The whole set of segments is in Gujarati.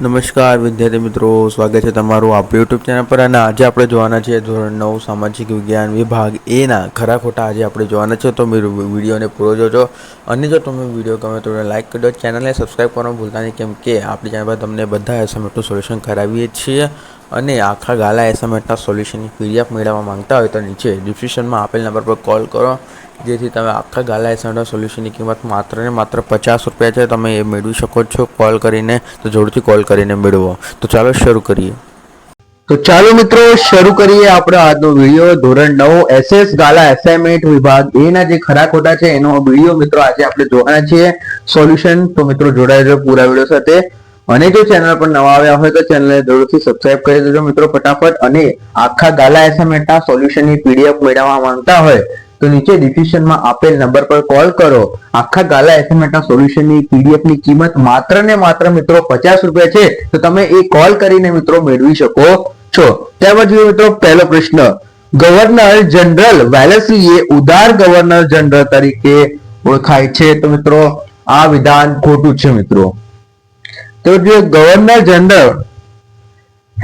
નમસ્કાર, વિદ્યાર્થી મિત્રો. સ્વાગત છે તમારું આપણું યુટ્યુબ ચેનલ પર. અને આજે આપણે જોવાના છે ધોરણ નવ, સામાજિક વિજ્ઞાન વિભાગ એના ખરા ખોટા. આજે આપણે જોવાના છે, તો మీరు વિડીયોને પૂરો જોજો. અને જો તમે વીડિયો ગમે, તો લાઈક કરજો. ચેનલને સબસ્ક્રાઈબ કરવાનું ભૂલતા નહીં. કેમ કે આપણી ચેનલ પર તમને બધા એસાઇનમેન્ટનું સોલ્યુશન કરાવીએ છીએ. અને આખા ગાલા એસાઇનમેન્ટના સોલ્યુશનની પીડીએફ મેળવવા માંગતા હોય તો નીચે ડિસ્ક્રિપ્શનમાં આપેલ નંબર પર કોલ કરો. જેથી તમે આખા ગાલા એસાઇનમેન્ટના સોલ્યુશનની કિંમત માત્ર ને માત્ર પચાસ રૂપિયા છે, તમે એ મેળવી શકો છો કોલ કરીને. તો જોરથી કોલ કરીને મેળવો. તો ચાલો શરૂ કરીએ. તો ચાલો મિત્રો, શરૂ કરીએ આપણો આજનો વીડિયો ધોરણ નવ, એસએસ ગાલા એસાઇમેન્ટ વિભાગ. એ ના જે ખરા ખોટા છે, એનો વીડિયો મિત્રો આજે આપણે જોવાના છીએ. સોલ્યુશન તો મિત્રો જોડાયેલો પૂરા વીડિયો સાથે. અને જો ચેનલ પર નવા આવ્યા હોય તો ચેનલને જરૂરથી સબસ્ક્રાઇબ કરી દેજો મિત્રો ફટાફટ. અને આખા ગાલા એસાઇનમેન્ટના સોલ્યુશનની પીડીએફ મેળવવા માંગતા હોય તો નીચે ડિસ્ક્રિપ્શનમાં આપેલ નંબર પર કોલ કરો. આખા ગાલા એસાઇનમેન્ટના સોલ્યુશનની પીડીએફની કિંમત માત્ર ને માત્ર મિત્રો પચાસ રૂપિયા છે. તો તમે એ કોલ કરીને મિત્રો મેળવી શકો છો. ત્યારબાદ જોઈએ મિત્રો પહેલો પ્રશ્ન. ગવર્નર જનરલ વેલેસીએ ઉદાર ગવર્નર જનરલ તરીકે ઓળખાય છે. તો મિત્રો આ વિધાન ખોટું છે મિત્રો. તો જે ગવર્નર જનરલ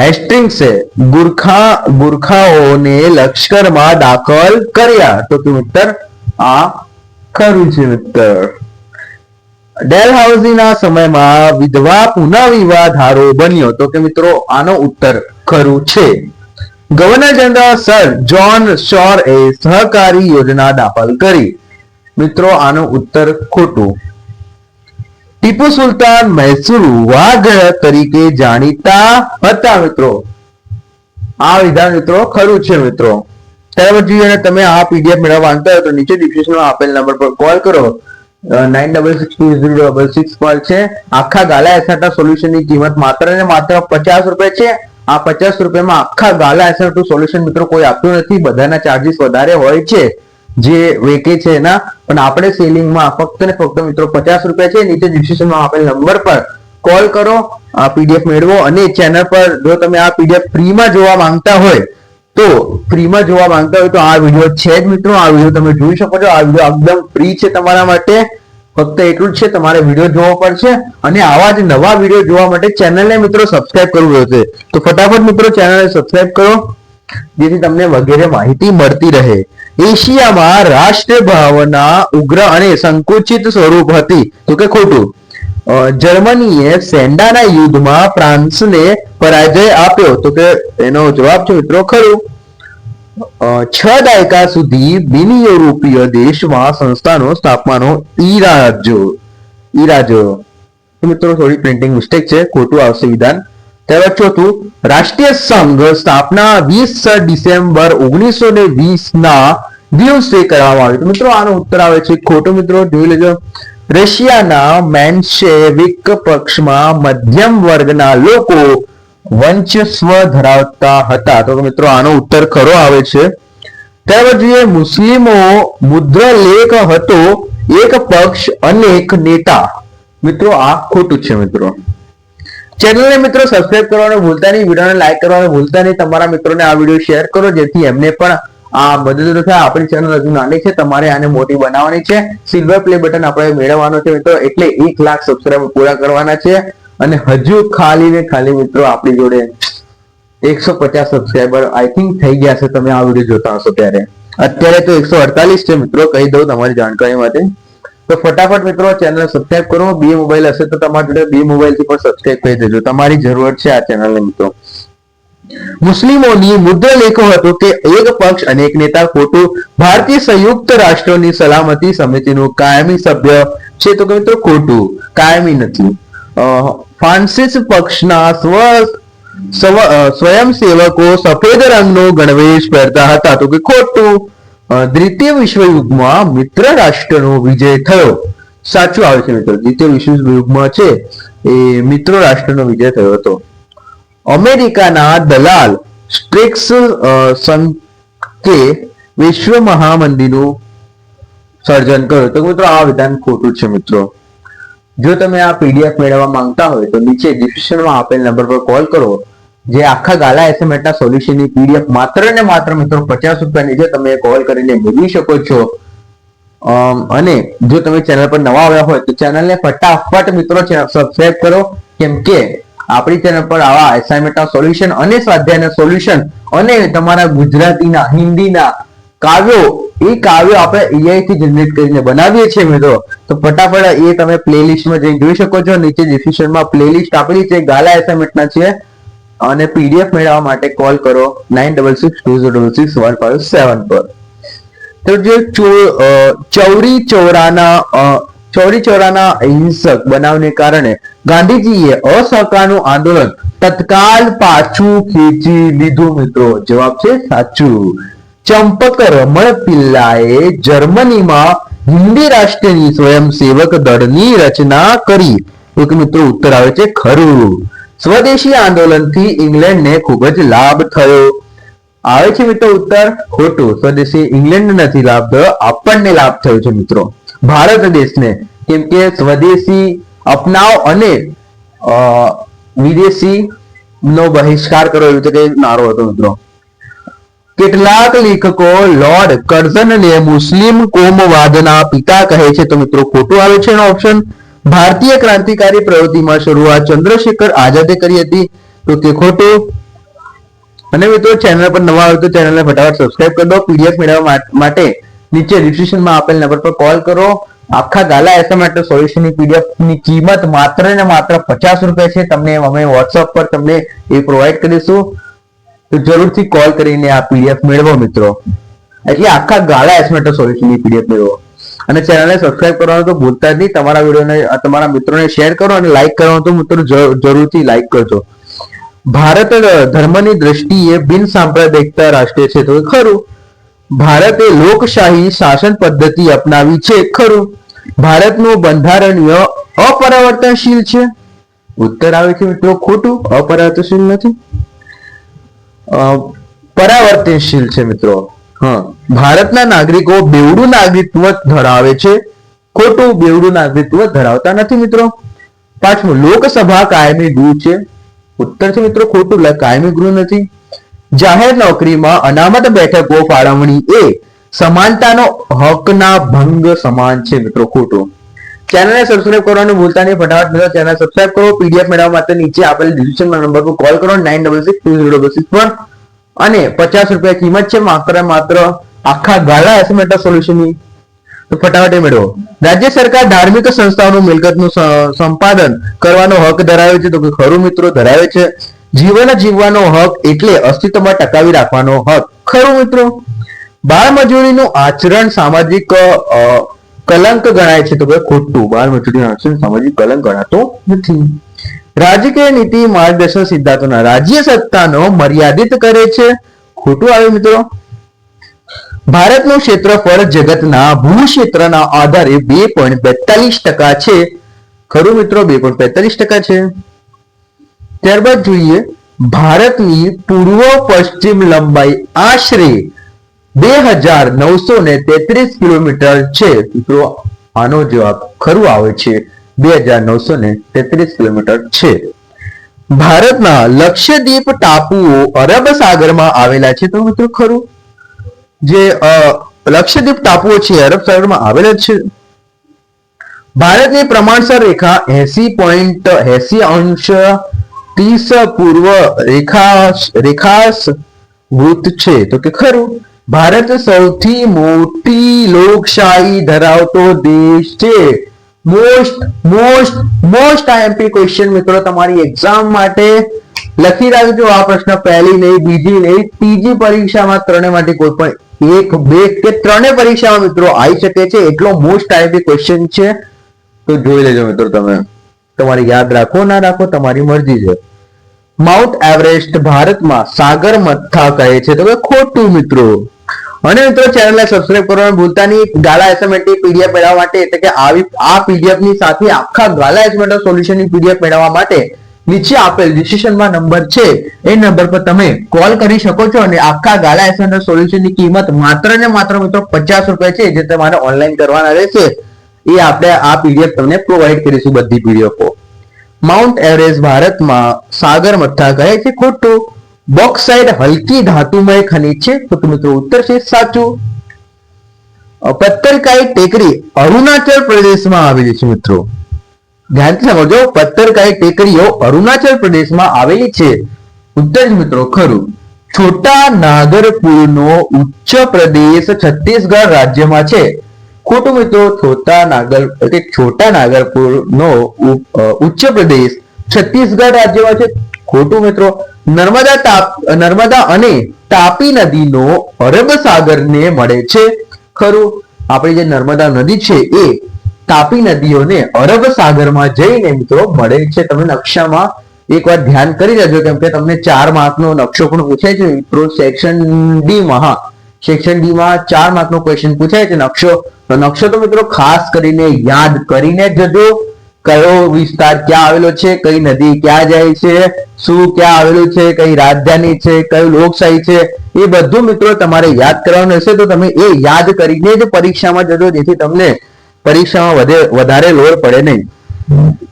હેસ્ટિંગ્સે ગુરખા ગુરખાઓને લશ્કરમાં દાખલ કર્યા. તો કે મિત્ર આ ખરું છે મિત્ર ડેલહાઉસીના સમયમાં વિધવા પુનઃવિવાહ ધારો બન્યો. તો કે મિત્રો, આનો ઉત્તર ખરું છે. Governor general sir John Shore એ સહકારી યોજના દાખલ કરી. મિત્રો, આનો ઉત્તર ખોટું ટીપુ સુલતાન મૈસૂર વાઘ તરીકે જાણીતા હતા મિત્રો. આ વિધાન મિત્રો ખરું છે મિત્રો. ત્યાર પછી અને તમે આ પીડીએફ મેળવવા માંગતા હોય તો નીચે ડિસ્ક્રિપ્શનમાં આપેલ નંબર પર કોલ કરો. Nine double six two zero double six call છે. આખા ગાલા એસેટા સોલ્યુશનની કિંમત માત્ર ને માત્ર પચાસ રૂપિયા છે. આ પચાસ રૂપિયામાં આખા ગાલા એસેટ સોલ્યુશન મિત્રો કોઈ આપતું નથી. બધાના ચાર્જીસ વધારે હોય છે. જે વેકે છે એના, પણ આપણે સેલિંગમાં ફક્ત ને ફક્ત મિત્રો પચાસ રૂપિયા છે, નીચે ડિસ્ક્રિપ્શનમાં આપેલ નંબર પર કોલ કરો, આ પીડીએફ મેળવો અને ચેનલ પર જો તમે આ પીડીએફ ફ્રીમાં જોવા માંગતા હોય, તો ફ્રીમાં જોવા માંગતા હોય તો આ વીડિયો છે જ મિત્રો, આ વીડિયો તમે જોઈ શકો છો, આ વીડિયો એકદમ ફ્રી છે તમારા માટે. ફક્ત એટલું જ છે, તમારે વીડિયો જોવો પડશે અને આવા જ નવા વીડિયો જોવા માટે ચેનલને મિત્રો સબસ્ક્રાઇબ કરવું રહેશે. તો ફટાફટ મિત્રો ચેનલને સબસ્ક્રાઇબ કરો. જેથી તમને વગેરે માહિતી મળતી રહે. એશિયામાં રાષ્ટ્ર ભાવના ઉગ્ર અને સંકુચિત સ્વરૂપ હતી. તો કે ખોટું? જર્મનીએ સેન્ડાના યુદ્ધમાં ફ્રાન્સને પરાજય આપ્યો. તો કે એનો જવાબ છે મિત્રો ખરું. છ દાયકા સુધી બિન યુરોપીય દેશમાં સંસ્થાનો સ્થાપવાનો ઈરાજો. ઈરાજો. મિત્રો, થોડી પ્રિન્ટિંગ મિસ્ટેક છે. ખોટું આવશે વિધાન. ત્યારબાદ ચોથું રાષ્ટ્રીય સંઘ સ્થાપના વીસ ડિસેમ્બર ઓગણીસો ને વીસ ના દિવસે કરવામાં આવ્યું. મિત્રો, આનો ઉત્તર આવે છે. ખોટો મિત્રો, જોઈ લેજો. રશિયાના મેન્શેવિક પક્ષમાં મધ્યમ વર્ગના લોકો વંચસ્વ ધરાવતા હતા. તો મિત્રો, આનો ઉત્તર ખરો આવે છે. ત્યારબાદ જોઈએ, મુસ્લિમો મુદ્રલેખ હતો. એક પક્ષ અનેક નેતા. મિત્રો, આ ખોટું છે, મિત્રો. ચેનલને મિત્રો સબસ્ક્રાઇબ કરવાનું ભૂલતા નહીં, વિડીયોને લાઈક કરવાનું ભૂલતા નહીં, તમારા મિત્રોને આ વીડિયો શેર કરો, જેથી એમને પણ આ મદદરૂપ થાય. આપણી ચેનલ હજુ નાની છે, તમારે આને મોટી બનાવવાની છે. સિલ્વર પ્લે બટન આપણે મેળવવાનું છે મિત્રો, એટલે એક લાખ સબસ્ક્રાઇબર પૂરા કરવાના છે. અને હજુ ખાલી ને ખાલી મિત્રો આપણી જોડે એકસો પચાસ સબસ્ક્રાઇબર આઈ થિંક થઈ ગયા છે, તમે આ વીડિયો જોતા હશો ત્યારે. અત્યારે તો એકસો અડતાલીસ છે મિત્રો, કહી દઉં તમારી જાણકારી માટે. તો ફટાફટ મિત્રો ચેનલ સબસ્ક્રાઇબ કરો. બે મોબાઈલ હશે તો તમારા જોડે બે મોબાઈલથી પણ સબસ્ક્રાઇબ કરી દેજો. તમારી જરૂરત છે આ ચેનલને મિત્રો. મુસ્લિમોની મુદ્રલેખો હતો કે એક પક્ષ અનેક નેતા ખોટું ભારતીય સંયુક્ત રાષ્ટ્રોની સલામતી સમિતિનું કાયમી સભ્ય છે. તો કે મિત્રો ખોટું, કાયમી નથી. ફ્રાન્સિસ પક્ષના સ્વ, સ્વ- સ્વયંસેવકો સફેદ રંગનો ગણવેશ પહેરતા હતા. તો કે ખોટું. દ્વિતીય વિશ્વયુગમાં મિત્ર રાષ્ટ્રનો વિજય થયો. સાચું આવે છે મિત્રો. દ્વિતીય વિશ્વયુગમાં છે એ મિત્ર રાષ્ટ્રનો વિજય થયો હતો. અમેરિકાના દલાલ સ્ટ્રિક્સ સંકે વિશ્વ મહામંદીનું સર્જન કર્યું તો મિત્રો આ વિધાન ખોટું છે મિત્રો. જો તમે આ પીડીએફ મેળવવા માંગતા હોય તો નીચે ડિસ્ક્રિપ્શનમાં આપેલ નંબર પર કોલ કરો. જે આખા ગાલા એસએમએટના સોલ્યુશનની પીડીએફ માત્ર ને માત્ર મિત્રો પચાસ રૂપિયાની છે તમે કોલ કરીને મેળવી શકો છો. અને જો તમે ચેનલ પર નવા આવ્યા હોય તો ચેનલને ફટાફટ મિત્રો સબસ્ક્રાઇબ કરો. કેમ કે આપણી ચેનલ પર આવા એસાઇનમેન્ટના સોલ્યુશન અને સ્વાધ્યાયના સોલ્યુશન અને તમારા ગુજરાતીના, હિન્દીના કાવ્યો, એ કાવ્યો આપણે એઆઈ થી જનરેટ કરીને બનાવીએ છીએ મિત્રો. તો ફટાફટ એ તમે પ્લેલિસ્ટમાં જઈને જોઈ શકો છો. નીચે ડિસ્ક્રિપ્શનમાં પ્લેલિસ્ટ આપેલી છે. ગાલા એસાઇનમેન્ટના છે. અને પીડીએફ મેળવવા માટે કોલ કરો nine double six two double six one five seven પર. તો જે ચૌરી ચોરાના ચૌરી ચોરાના અહિંસક બનાવને કારણે ગાંધીજીએ અસહકારનું આંદોલન તત્કાલ પાછું ખેંચી લીધું મિત્રો. જવાબ છે સાચું. ચંપક રમણ પિલ્લાએ જર્મનીમાં હિન્દી રાષ્ટ્રની સ્વયંસેવક દળની રચના કરી. તો કે મિત્રો ઉત્તર આવે છે ખરું. સ્વદેશી આંદોલનથી ઇંગ્લેન્ડને ખૂબ જ લાભ થયો. આવે છે મિત્રો ઉત્તર? ખોટું. સ્વદેશી ઇંગ્લેન્ડ નથી લાભ થયો, આપણને લાભ થયો છે મિત્રો. ભારત દેશને, કેમ કે સ્વદેશી અપનાવ અને વિદેશી નો બહિષ્કાર કરો એવી કઈ નારો હતો મિત્રો. કેટલાક લેખકો લોર્ડ કર્ઝનને મુસ્લિમ કોમવાદના પિતા કહે છે. તો મિત્રો ખોટું આવે છે એનો ઓપ્શન ભારતીય ક્રાંતિકારી પ્રવૃત્તિમાં શરૂઆત ચંદ્રશેખર આઝાદે કરી હતી. તો કે ખોટું. અને મિત્રો ચેનલ પર નવા આવ્યો તો ચેનલને ફટાફટ સબસ્ક્રાઇબ કરી દો. પીડીએફ મેળવવા માટે નીચે ડિસ્ક્રિપ્શનમાં આપેલ નંબર પર કોલ કરો. આખા ગાલા એસએમએટ સોલ્યુશનની પીડીએફની કિંમત માત્ર ને માત્ર પચાસ રૂપિયા છે. તમને અમે વોટ્સઅપ પર તમને એ પ્રોવાઈડ કરીશું. તો જરૂરથી કોલ કરીને આ પીડીએફ મેળવો મિત્રો. એટલે આખા ગાળા એસમેટો સોલ્યુશનની પીડીએફ મેળવો. અને ચેનલને સબસ્ક્રાઇબ કરવાનું તો ભૂલતા જ નહીં. તમારા વિડીયોને, તમારા મિત્રોને શેર કરો અને લાઈક કરવાનું તો મિત્રો જરૂરથી લાઈક કરજો. ભારત ધર્મની દ્રષ્ટિએ બિન સાંપ્રદાયિકતા રાષ્ટ્ર છે. તો ખરું. ભારતે લોકશાહી શાસન પદ્ધતિ અપનાવી છે. ખરું. ભારતનું બંધારણીય અપરિવર્તનશીલ છે. ઉત્તર આવે છે મિત્રો ખોટું. અપરિવર્તનશીલ નથી. પરાવર્તનશીલ છે મિત્રો. ભારતના નાગરિકો બેવડું નાગરિકત્વ ધરાવે છે. ખોટું બેવડું નાગરિકત્વ ધરાવતા નથી મિત્રો. પાંચમું લોકસભા કાયમી ગૃહ છે. ઉત્તર છે મિત્રો ખોટું કાયમી ગૃહ નથી. જાહેર નોકરીમાં અનામત બેઠકો ફાળવણી એ સમાનતાનો હકના ભંગ સમાન છે મિત્રો ખોટું. ચેનલને સબસ્ક્રાઇબ કરવાનું ભૂલતા નહીં. ફટાફટ મિત્રો ચેનલ સબસ્ક્રાઇબ કરો. પીડીએફ મેળવવા માટે નીચે આપેલ ડિસ્ક્રિપ્શન નંબર પર કોલ કરો. Nine double six two zero double six પર અને પચાસ રૂપિયા કિંમત છે માત્ર માત્ર આખા ગાળા એસમેટા સોલ્યુશનની તો ફટાફટ મેળવો. રાજ્ય સરકાર ધાર્મિક સંસ્થાઓનું મિલકતનું સંપાદન કરવાનો હક ધરાવે છે. તો કે ખરું મિત્રો, ધરાવે છે. જીવન જીવવાનો હક એટલે અસ્તિત્વમાં ટકાવી રાખવાનો હક. ખરું મિત્રો? બાળ મજૂરીનું આચરણ સામાજિક કલંક ગણાય છે. તો કે ખોટું. બાળ મજૂરીનું આચરણ સામાજિક કલંક ગણાતો નથી. રાજકીય નીતિ, માર્ગદર્શન સિદ્ધાંતોના રાજ્ય સત્તાનો મર્યાદિત કરે છે. ખોટું આવ્યું મિત્રો? ભારતનું ક્ષેત્રફળ જગતના ભૂક્ષેત્રના આધારે બે પોઈન્ટ બેતાલીસ ટકા છે. ખરું મિત્રો? બે પોઈન્ટ બેતાલીસ ટકા છે. ત્યારબાદ જોઈએ, ભારતની પૂર્વ પશ્ચિમ લંબાઈ આશરે બે હજાર નવસો ને તેત્રીસ કિલોમીટર છે. મિત્રો, આનો જવાબ ખરું આવે છે. બે હજાર નવસો ને તેત્રીસ કિલોમીટર છે. ભારતના લક્ષદ્વીપ ટાપુઓ અરબ સાગરમાં આવેલા છે. તો મિત્રો ખરું, જે લક્ષદ્વીપ ટાપુઓ છે અરબ સાગરમાં આવેલા છે. ભારતની પ્રમાણસર રેખા એસી પોઈન્ટ, એસી અંશ, ત્રીસ પૂર્વ રેખા રેખાસ વૃત્ત છે. તો કે ખરું, ભારત સૌથી મોટી લોકશાહી ધરાવતો દેશ છે. Most most most IMP question મિત્રો તમારી એક્ઝામ માટે લખી રાખજો આ પ્રશ્ન પહેલી નહીં, બીજી નહીં, ત્રીજી પરીક્ષામાં ત્રણે માટે કોઈ પણ એક, બે કે ત્રણે પરીક્ષામાં મિત્રો આવી શકે છે. એટલો મોસ્ટ આઈએમપી ક્વેશ્ચન છે. તો જોઈ લેજો મિત્રો તમે. તમારે યાદ રાખો, ના રાખો, તમારી મરજી છે. માઉન્ટ એવરેસ્ટ ભારતમાં સાગર મથા કહે છે. તો ખોટું મિત્રો. અને મિત્રો ચેનલને સબસ્ક્રાઇબ કરવાનું ભૂલતા નહીં. ગાલા એસએમએટી પીડીએફ મેળવવા માટે, એટલે કે આવી, આ પીડીએફ સાથે આખા ગાલા એસએમએટી સોલ્યુશનની પીડીએફ મેળવવા માટે નીચે આપેલ ડિસ્ક્રિપ્શનમાં નંબર છે. એ નંબર પર તમે કોલ કરી શકો છો અને આખા ગાલા એસએમએટી સોલ્યુશનની કિંમત માત્ર ને માત્ર મિત્રો પચાસ રૂપિયા છે, જે તમારે ઓનલાઈન કરવાના રહેશે. એ આપણે આ પીડીએફ તમને પ્રોવાઈડ કરીશું બધી પીડીએફો માઉન્ટ એવરેસ્ટ ભારતમાં સાગર મથ્થા કહે છે ખોટું. બોક્સાઇડ હલકી ધાતુમય ખનિજ છે. તો મિત્રો ઉત્તર છે સાચું. પત્તરકાઈ ટેકરી અરુણાચલ પ્રદેશમાં આવેલી છે મિત્રો. ધ્યાનથી સમજો પત્તરકાઈ ટેકરીઓ અરુણાચલ પ્રદેશમાં આવેલી છે. ઉત્તર મિત્રો, ખરું. છોટા નાગરપુરનો ઉચ્ચ પ્રદેશ છત્તીસગઢ રાજ્યમાં છે. ખોટું મિત્રો, છોટા નાગર, એટલે છોટા નાગરપુરનો ઉચ્ચ પ્રદેશ છત્તીસગઢ રાજ્યમાં છે. ખોટું મિત્રો નર્મદા તાપ, નર્મદા અને તાપી નદીનો અરબ સાગરને મળે છે. ખરું, આપણી જે નર્મદા નદી છે એ તાપી નદીઓને અરબ સાગરમાં જઈને મિત્રો મળે છે. તમે નકશામાં એકવાર ધ્યાન કરી લેજો, કેમ કે તમને ચાર માર્કનો નકશો પણ પૂછાય છે. મિત્રો, સેક્શન ડી માં હા સેક્શન ડી માં ચાર માર્કનો ક્વેશ્ચન પૂછાય છે નકશો. તો નકશો તો મિત્રો ખાસ કરીને યાદ કરીને જજો. કયો વિસ્તાર ક્યાં આવેલો છે, કઈ નદી ક્યાં જાય છે, શું ક્યાં આવેલું છે, કઈ રાજધાની છે, કયું લોકશાહી છે, એ બધું મિત્રો તમારે યાદ કરવાનું હશે તો તમે એ યાદ કરીને જ પરીક્ષામાં જજો, જેથી તમને પરીક્ષામાં વધે, વધારે લોડ પડે નહીં.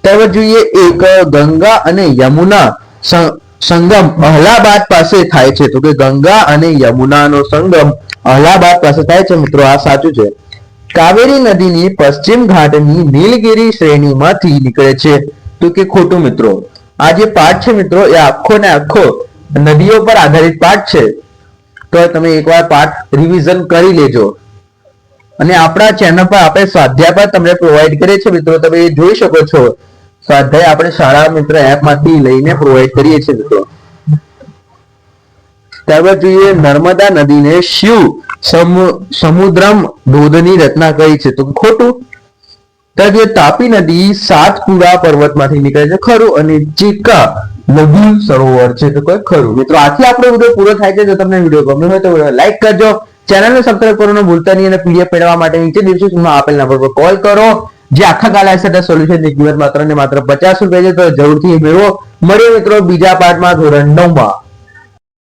ત્યારબાદ જોઈએ એક ગંગા અને યમુના સંગમ અહલાબાદ પાસે થાય છે. તો કે ગંગા અને યમુનાનો સંગમ અહલાબાદ પાસે થાય છે મિત્રો. આ સાચું છે. કાવેરી નદીની પશ્ચિમ ઘાટની નીલગિરી શ્રેણીમાંથી નીકળે છે. તો કે ખોટું મિત્રો આ જે પાઠ છે મિત્રો, એ આખો ને આખો નદીઓ પર આધારિત પાઠ છે. તો તમે એકવાર પાઠ રિવિઝન કરી લેજો. અને આપણા ચેનલ પર આપણે સ્વાધ્યાય પણ તમને પ્રોવાઈડ કરીએ છીએ મિત્રો, તમે એ જોઈ શકો છો. સ્વાધ્યાય આપણે શાળા મિત્ર એપમાંથી લઈને પ્રોવાઈડ કરીએ છીએ મિત્રો. ત્યારબાદ જોઈએ નર્મદા નદીને શિવ. સમુદ્રમ ધોધની રચના કરી છે? તો ખોટું. ત્યાં જે તાપી નદી સાતપુરા પર્વતમાંથી નીકળે છે, ખરું. અને ચીકા લઘુ સરોવર છે, તો કોઈ ખરું. મિત્રો, આથી આપણો વીડિયો પૂરો થાય છે, જો તમને વીડિયો ગમ્યો હોય તો લાઈક કરજો. ચેનલને સબસ્ક્રાઈબ કરવાનું ભૂલતા નહીં અને પીડીએફ મેળવવા માટે નીચે ડિસ્ક્રિપ્શનમાં આપેલ નંબર પર કોલ કરો. જે આખા ગાલા સોલ્યુશનની કિંમત માત્ર ને માત્ર પચાસ રૂપિયા છે, તો જરૂરથી મેળવો. મળીએ મિત્રો બીજા પાર્ટમાં ધોરણ નવમાં.